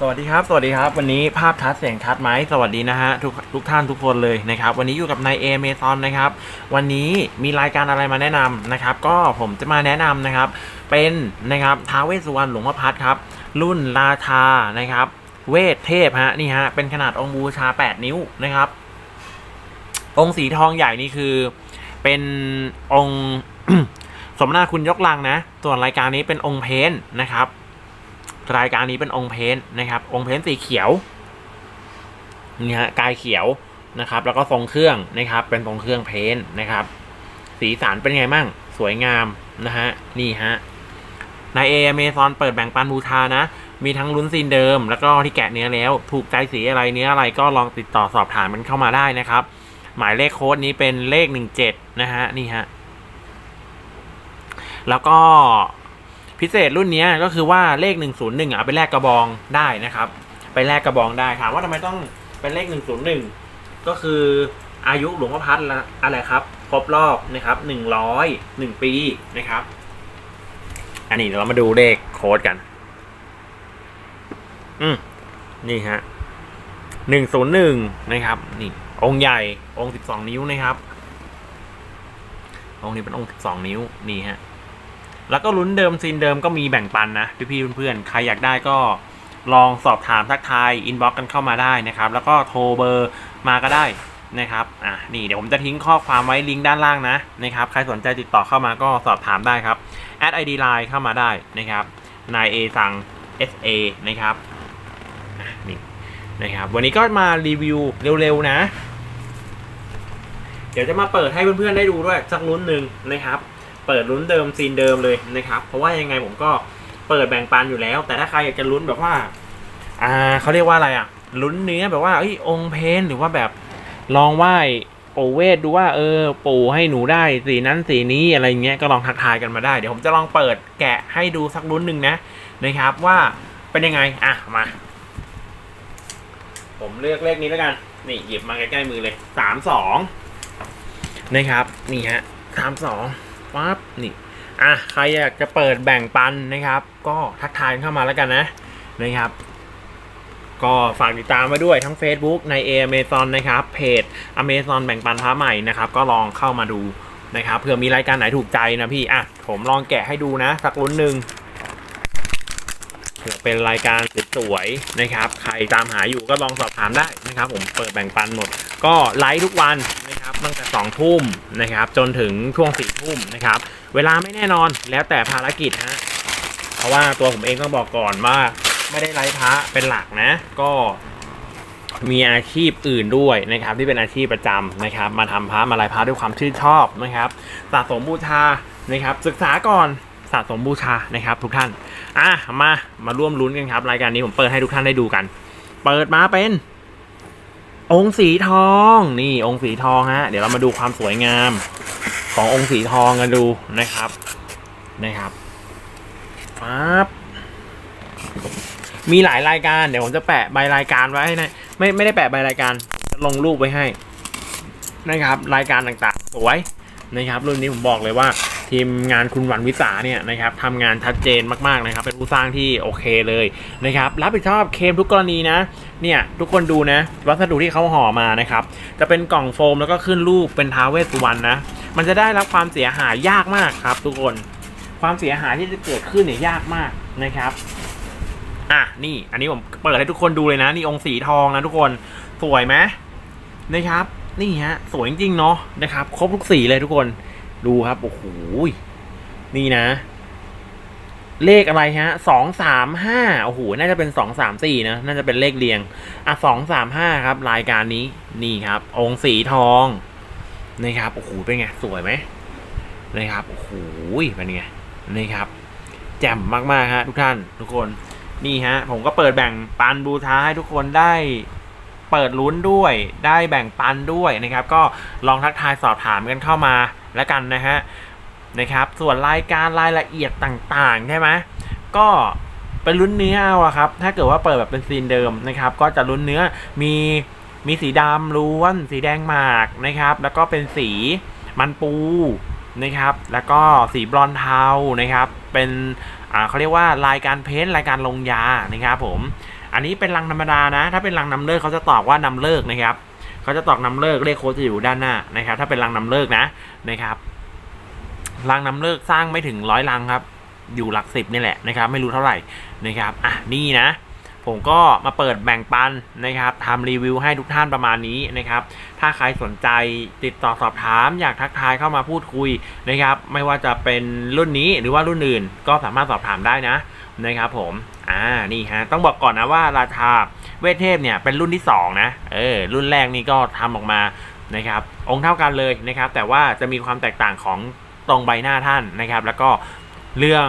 สวัสดีครับ สวัสดีครับ วันนี้ภาพชัดเสียงชัดไหมสวัสดีนะฮะทุกทุกท่านทุกคนเลยนะครับ วันนี้อยู่กับนายเอเมซอนนะครับ วันนี้มีรายการอะไรมาแนะนำนะครับ ก็ผมจะมาแนะนำนะครับ เป็นนะครับท้าเวสุวรรณหลวงพ่อพัดครับ รุ่นราชานะครับ เวทเทพฮะนี่ฮะเป็นขนาดองค์บูชา 8 นิ้วนะครับ องค์สีทองใหญ่นี่คือ เป็นองค์สมนาคุณยกลังนะ ส่วนรายการนี้เป็นองค์เพนนะครับ รายการนี้เป็นองค์เพนนะครับ องค์เพนสีเขียวนี่ฮะกายเขียวนะครับ แล้วก็ทรงเครื่องนะครับ เป็นทรงเครื่องเพนนะครับ สีสันเป็นไงมั่ง สวยงามนะฮะนี่ฮะในเอเมซอนเปิดแบ่งปันบูชานะ มีทั้งลุ้นซีนเดิม แล้วก็ที่แกะเนื้อแล้ว ถูกใจสีอะไรเนื้ออะไรก็ลองติดต่อสอบถามมันเข้ามาได้นะครับ หมายเลขโค้ดนี้เป็นเลขหนึ่งเจ็ดนะฮะนี่ฮะแล้วก็ พิเศษรุ่นนี้ก็คือว่าเลข 101อะเอาไปแลกกระบองได้นะครับ ไปแลกกระบองได้ถามว่าทำไมต้องเป็นเลข 101 ก็คืออายุหลวงพ่อพัดอะไรครับ ครบรอบนะครับ 100 1 ปีนะครับ อันนี้เดี๋ยวเรามาดูเลขโค้ดกัน อืมนี่ฮะ 101 นะครับ นี่ องค์ใหญ่องค์ 12 นิ้วนะครับ องค์นี้เป็นองค์ 12 นิ้วนี่ฮะ แล้วก็ลุ้นเดิมซีนเดิมก็มีแบ่งปันนะพี่ๆเพื่อนๆใครอยากได้ก็ลองสอบถามทักทายอินบ็อกกันเข้ามาได้นะครับ แล้วก็โทรเบอร์มาก็ได้นะครับอะนี่เดี๋ยวผมจะทิ้งข้อความไว้ลิงก์ด้านล่างนะนะครับใครสนใจติดต่อเข้ามาก็สอบถามได้ครับแอดไอดีไลน์เข้ามาได้นะครับนายเอสั่ง SA นะครับนี่นะครับ วันนี้ก็มารีวิวเร็วๆนะ เดี๋ยวจะมาเปิดให้เพื่อนๆได้ดูด้วยสักลุ้นหนึ่งนะครับ เปิดลุ้นเดิมซีนเดิมเลยนะครับ เพราะว่ายังไงผมก็เปิดแบ่งปันอยู่แล้ว แต่ถ้าใครอยากจะลุ้นแบบว่า อ่าเขาเรียกว่าอะไรอะลุ้นเนื้อแบบว่าเอ้ยองเพนหรือว่าแบบลองไหว้ปู่เวทดูว่าเออปู่ให้หนูได้สีนั้นสีนี้อะไรเงี้ยก็ลองทักทายกันมาได้เดี๋ยวผมจะลองเปิดแกะให้ดูสักลุ้นหนึ่งนะนะครับว่าเป็นยังไงอะมา ผมเลือกเลขนี้แล้วกันนี่หยิบมาใกล้ๆมือเลยสามสองนะครับ นี่ฮะสามสอง ปั๊บนี่อะใครอยากจะเปิดแบ่งปันนะครับ ก็ทักทายเข้ามาแล้วกันนะนะครับ ก็ฝากติดตามมาด้วยทั้ง Facebook ใน a อ a z o n นะครับ เพจ Amazon แบ่งปันพระใหม่นะครับ ก็ลองเข้ามาดูนะครับเผื่อมีรายการไหนถูกใจนะพี่อะผมลองแกะให้ดูนะ สักลุ้นหนึ่ง ผื่อเป็นรายการสวยๆนะครับ ใครตามหาอยู่ก็ลองสอบถามได้นะครับ ผมเปิดแบ่งปันหมด ก็ไลฟ์ทุกวันนะครับตั้งแต่สองทุ่มนะครับ จนถึงช่วงสี่ทุ่มนะครับ เวลาไม่แน่นอนแล้วแต่ภารกิจฮะเพราะว่าตัวผมเองต้องบอกก่อนว่าไม่ได้ไลฟ์พระเป็นหลักนะ ก็มีอาชีพอื่นด้วยนะครับ ที่เป็นอาชีพประจำนะครับ มาทำพระมาลายพระด้วยความชื่นชอบนะครับสะสมบูชานะครับ ศึกษาก่อน สะสมบูชานะครับทุกท่าน อะมามาร่วมลุ้นกันครับ รายการนี้ผมเปิดให้ทุกท่านได้ดูกัน เปิดมาเป็น องค์สีทอง นี่องค์สีทองฮะเดี๋ยวเรามาดูความสวยงาม ขององค์สีทองกันดูนะครับนะครับปั๊บมีหลายรายการเดี๋ยวผมจะแปะใบรายการไว้ให้นะไม่ไม่ได้แปะใบรายการจะลงรูปไว้ให้นะครับ รายการต่างๆ สวยนะครับ รุ่นนี้ผมบอกเลยว่า ทีมงานคุณหวันวิสาเนี่ยนะครับทำงานชัดเจนมากๆนะครับ เป็นผู้สร้างที่โอเคเลยนะครับ รับผิดชอบเคมทุกกรณีนะเนี่ยทุกคนดูนะ วัสดุที่เขาห่อมานะครับ จะเป็นกล่องโฟมแล้วก็ขึ้นรูปเป็นท้าวเวสสุวรรณนะมันจะได้รับความเสียหายยากมากครับ ทุกคนความเสียหายที่จะเกิดขึ้นเนี่ยยากมากนะครับอะนี่อันนี้ผมเปิดให้ทุกคนดูเลยนะ นี่องค์สีทองนะทุกคนสวยไหมนะครับ นี่ฮะสวยจริงๆเนาะนะครับ ครบทุกสีเลยทุกคน ดูครับ โอ้โห นี่นะ เลขอะไรฮะสองสามห้าโอ้โห น่าจะเป็นสองสามสี่นะ น่าจะเป็นเลขเรียง อะสองสามห้าครับ รายการนี้ นี่ครับ องค์สีทองนะครับ โอ้โห เป็นไง สวยไหมนะครับ โอ้โห เป็นไงนี่ครับ แจ่มมากๆฮะทุกท่าน ทุกคน นี่ฮะ ผมก็เปิดแบ่งปันบูชาให้ทุกคนได้เปิดลุ้นด้วย ได้แบ่งปันด้วยนะครับ ก็ลองทักทายสอบถามกันเข้ามา แล้วกันนะฮะนะครับส่วนรายการรายละเอียดต่างๆใช่ไหมก็เป็นลุ้นเนื้อเอาครับ ถ้าเกิดว่าเปิดแบบเป็นซีนเดิมนะครับ ก็จะลุ้นเนื้อมีมีสีดำล้วน สีแดงหมากนะครับ แล้วก็เป็นสีมันปูนะครับ แล้วก็สีบรอนเทานะครับ เป็นอ่าเขาเรียกว่ารายการเพ้นรายการลงยานะครับผม อันนี้เป็นรังธรรมดานะ ถ้าเป็นรังนำเลิกเขาจะตอบว่านำเลิกนะครับ เขาจะตอกนำเลิกเลขโค้ดจะอยู่ด้านหน้านะครับ ถ้าเป็นรังนำเลิกนะนะครับรังนำเลิกสร้างไม่ถึงร้อยรังครับ อยู่หลักสิบนี่แหละนะครับ ไม่รู้เท่าไหร่นะครับอะนี่นะ ผมก็มาเปิดแบ่งปันนะครับทำรีวิวให้ทุกท่านประมาณนี้นะครับ ถ้าใครสนใจติดต่อสอบถาม อยากทักทายเข้ามาพูดคุยนะครับ ไม่ว่าจะเป็นรุ่นนี้หรือว่ารุ่นอื่น ก็สามารถสอบถามได้นะนะครับ ผมอ่านี่ฮะต้องบอกก่อนนะว่าราชา เวทเทพเนี่ยเป็นรุ่นที่สองนะ เออ รุ่นแรกนี่ก็ทำออกมานะครับ องค์เท่ากันเลยนะครับ แต่ว่าจะมีความแตกต่างของตรงใบหน้าท่านนะครับ แล้วก็เรื่อง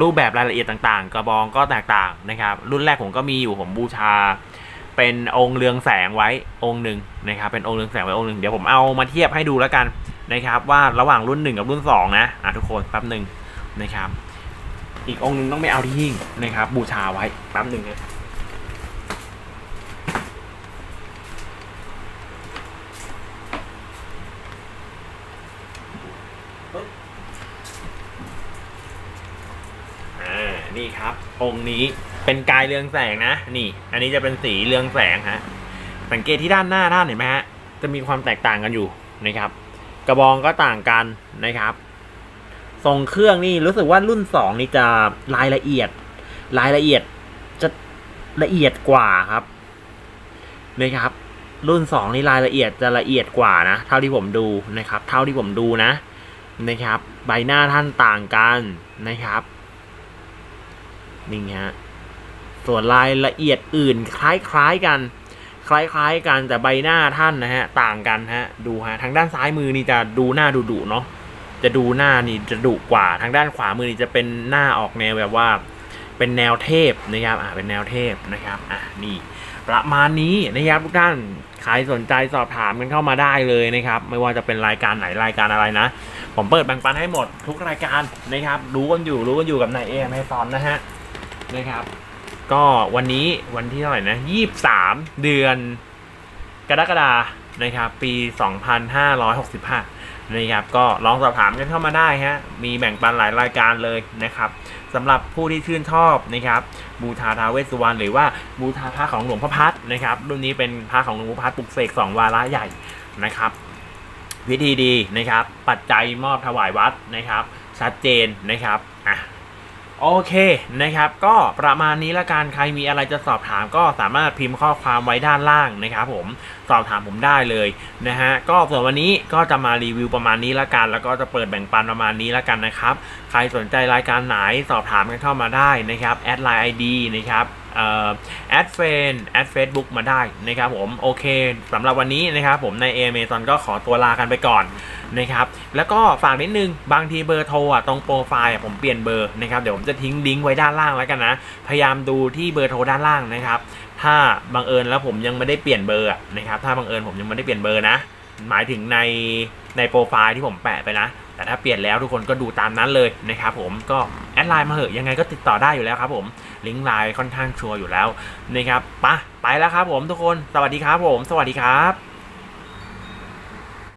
รูปแบบรายละเอียดต่างๆ กระบองก็แตกต่างนะครับ รุ่นแรกผมก็มีอยู่ผมบูชา เป็นองค์เรืองแสงไว้องค์หนึ่งนะครับ เป็นองค์เรืองแสงไว้องค์หนึ่งเดี๋ยวผมเอามาเทียบให้ดูแล้วกันนะครับ ว่าระหว่างรุ่นหนึ่งกับรุ่นสองนะอะทุกคนแป๊บหนึ่งนะครับ อีกองค์หนึ่งต้องไปเอาที่หิ้งนะครับ บูชาไว้แป๊บหนึ่งนะอ่า นี่ครับ องค์นี้เป็นกายเรืองแสงนะ นี่ อันนี้จะเป็นสีเรืองแสงฮะ สังเกตที่ด้านหน้าท่านเห็นไหมฮะ จะมีความแตกต่างกันอยู่นะครับ กระบองก็ต่างกันนะครับ ทรงเครื่องนี่รู้สึกว่ารุ่นสองนี่จะรายละเอียด รายละเอียดจะละเอียดกว่าครับนะครับ รุ่นสองนี่รายละเอียดจะละเอียดกว่านะ เท่าที่ผมดูนะครับ เท่าที่ผมดูนะนะครับ ใบหน้าท่านต่างกันนะครับ นี่ฮะส่วนรายละเอียดอื่นคล้ายๆกัน คล้ายๆกันแต่ใบหน้าท่านนะฮะต่างกันฮะดูฮะทางด้านซ้ายมือนี่จะดูหน้าดุดุเนาะจะดูหน้านี่จะดุกว่าทางด้านขวามือนี่จะเป็นหน้าออกแนวแบบว่า เป็นแนวเทพนะครับอ่าเป็นแนวเทพนะครับอะนี่ประมาณนี้นะครับทุกท่านใครสนใจสอบถามกันเข้ามาได้เลยนะครับ ไม่ว่าจะเป็นรายการไหนรายการอะไรนะ ผมเปิดแบ่งปันให้หมดทุกรายการนะครับ รู้กันอยู่รู้กันอยู่กับนายเอเมซอนนะฮะ นะครับ ก็วันนี้วันที่เท่าไหร่นะยี่สามเดือนกรกฎานะครับ ปี 2565 นะครับ ก็ลองสอบถามกันเข้ามาได้ฮะ มีแบ่งปันหลายรายการเลยนะครับสำหรับผู้ที่ชื่นชอบนะครับ บูชาทาวเวสุวรรณหรือว่าบูชาพระของหลวงพ่อพัดนะครับรุ่นนี้เป็นพระของหลวงพ่อพัดปลุกเสกสองวาระใหญ่นะครับ วิธีดีนะครับ ปัจจัยมอบถวายวัดนะครับ ชัดเจนนะครับอะ โอเคนะครับ ก็ประมาณนี้ละกันใครมีอะไรจะสอบถามก็สามารถพิมพ์ข้อความไว้ด้านล่างนะครับผมสอบถามผมได้เลยนะฮะก็ส่วนวันนี้ก็จะมารีวิวประมาณนี้ละกัน แล้วก็จะเปิดแบ่งปันประมาณนี้ละกันนะครับใครสนใจรายการไหนสอบถามกันเข้ามาได้นะครับแอดไลน์ไอดีนะครับแอดเฟนแอดเฟซบุ๊กมาได้นะครับผมโอเคสำหรับวันนี้นะครับผมในเอเมซอนก็ขอตัวลากันไปก่อน นะครับแล้วก็ฝากนิดนึงบางทีเบอร์โทรอะตรงโปรไฟล์ผมเปลี่ยนเบอร์นะครับเดี๋ยวผมจะทิ้งลิงก์ไว้ด้านล่างแล้วกันนะพยายามดูที่เบอร์โทรด้านล่างนะครับถ้าบังเอิญแล้วผมยังไม่ได้เปลี่ยนเบอร์นะครับถ้าบังเอิญผมยังไม่ได้เปลี่ยนเบอร์นะ หมายถึงในในโปรไฟล์ที่ผมแปะไปนะแต่ถ้าเปลี่ยนแล้วทุกคนก็ดูตามนั้นเลยนะครับผมก็แอดไลน์มาเหอะยังไงก็ติดต่อได้อยู่แล้วครับผมลิงก์ไลน์ค่อนข้างชัวร์อยู่แล้วนะครับปะไปแล้วครับผมทุกคน สวัสดีครับผม สวัสดีครับ